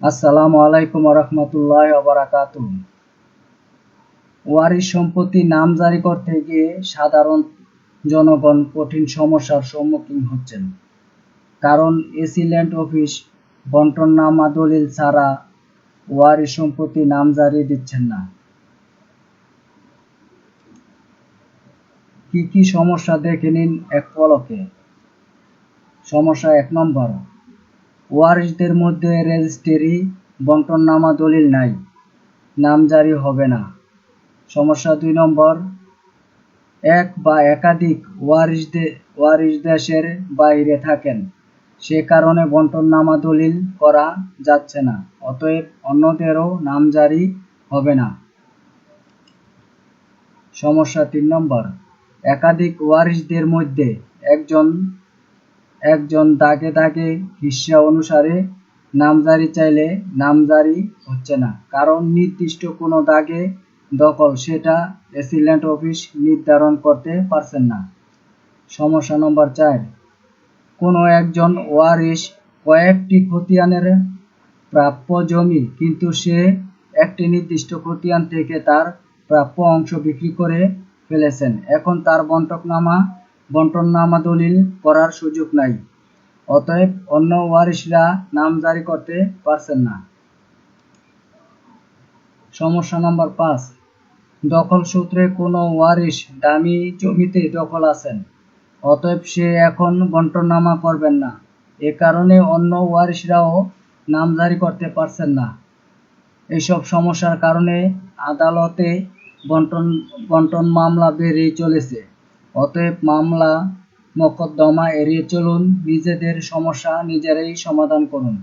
আসসালামু আলাইকুম রহমতুল্লাহ বারাকাত ওয়ারিশ সম্পত্তি নাম জারি করতে গিয়ে সাধারণ জনগণ কঠিন সমস্যার সম্মুখীন হচ্ছেন। কারণ এসিল্যান্ড অফিস বন্টননামা দলিল ছাড়া ওয়ারিশ সম্পত্তি নাম জারি দিচ্ছেন না। কি কি সমস্যা দেখে নিন এক পলকে। সমস্যা এক নম্বর ওয়ারিশদের মধ্যে রেজিস্ট্রি বন্টননামা দলিল নাই। নাম জারি হবে না। সমস্যা দুই নম্বর, এক বা একাধিক ওয়ারিশদের ওয়ারিশ দেশের বাইরে থাকেন। সে কারণে বন্টননামা দলিল করা যাচ্ছে না, অতএব অন্যদেরও নাম জারি হবে না। সমস্যা তিন নম্বর, একাধিক ওয়ারিশদের মধ্যে একজন একজন দাগে দাগে হিস্সা অনুসারে নামজারি চাইলে নামজারি হচ্ছে না। কারণ নির্দিষ্ট কোনো দাগে দখল সেটা রেসিডেন্ট অফিস নির্ধারণ করতে পারছেন না। সমস্যা নম্বর চার, কোনো একজন ওয়ারিশ কয়েকটি খতিয়ানের প্রাপ্য জমি কিন্তু সে একটি নির্দিষ্ট খতিয়ান থেকে তার প্রাপ্য অংশ বিক্রি করে ফেলেছেন। এখন তার বন্টকনামা বন্টননামা দলিল করার সুযোগ নাই। অতএব অন্য ওয়ারিশরা নাম জারি করতে পারছেন না। সমস্যা নম্বর পাঁচ। দখল সূত্রে কোনো ওয়ারিশ দামি জমিতে দখল আছেন। অতএব সে এখন বন্টননামা করবেন না। এ কারণে অন্য ওয়ারিশরাও নাম জারি করতে পারছেন না। এইসব সমস্যার কারণে আদালতে বন্টন বন্টন মামলা বেড়েই চলেছে। অতএব মামলা মোকদ্দমা এড়িয়ে চলুন নিজেদের সমস্যা নিজেরাই সমাধান করুন।